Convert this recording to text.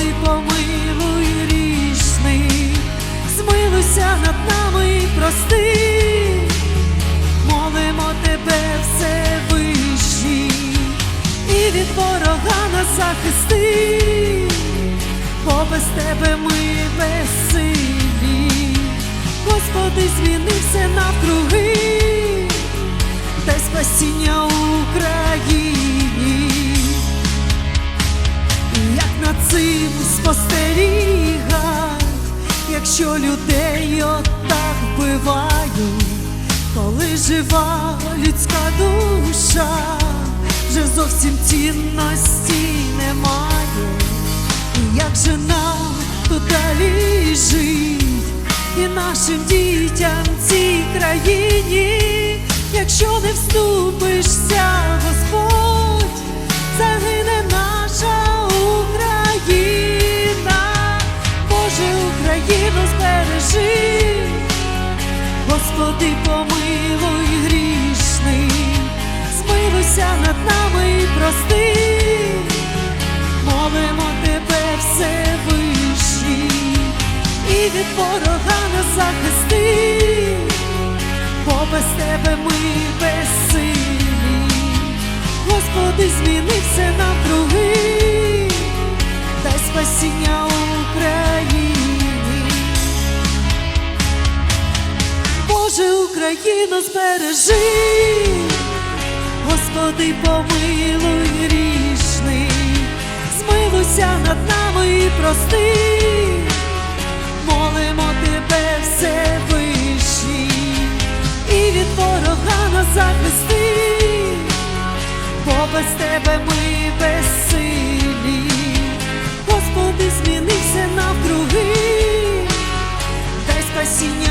Господи, помилуй рішний, змилуйся над нами прости, молимо тебе, Всевишній, і від ворога нас захисти, бо без тебе ми безсилі. Господи, зміни все навкруги, дай спасіння цим спостерігать, якщо людей отак вбивають, коли жива людська душа, вже зовсім цінності немає, і як же нам тут далі жить, і нашим дітям в цій країні, якщо не вступишся, Господи, помилуй грішний, змилуйся над нами і прости, молимо тебе, Всевишній, і від ворога нас захисти, бо без тебе ми безсилі. Господи, зміни все навкруги, дай спасіння Україні. Україно, збережи, Господи, помилуй річний, змилуйся над нами і прости, молимо тебе, все вищі, і від ворога нас захисти, бо без тебе ми безсилі, Господи, змінися навкруги, дай спасіння.